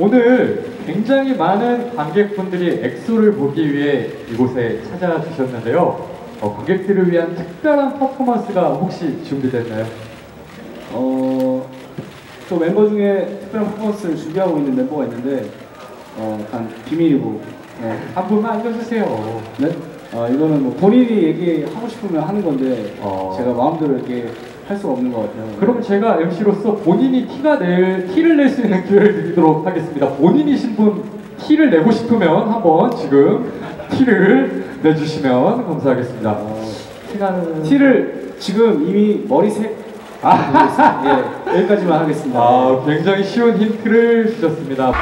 오늘 굉장히 많은 관객분들이 엑소를 보기 위해 이곳에 찾아주셨는데요. 어, 관객들을 위한 특별한 퍼포먼스가 혹시 준비됐나요? 어, 또 멤버 중에 특별한 퍼포먼스를 준비하고 있는 멤버가 있는데 어, 약간 비밀이고 네. 한 분만 알려주세요. 네? 어, 이거는 뭐 본인이 얘기하고 싶으면 하는 건데 어. 제가 마음대로 이렇게 할 수가 없는 것 같아요. 그럼 제가 MC로서 본인이 티가 낼, 티를 낼 수 있는 기회를 드리도록 하겠습니다. 본인이신 분 티를 내고 싶으면 한번 지금 티를 내주시면 감사하겠습니다. 어, 티나는 티를 지금 이미 머리색 아, 예, 여기까지만 하겠습니다. 아, 굉장히 쉬운 힌트를 주셨습니다.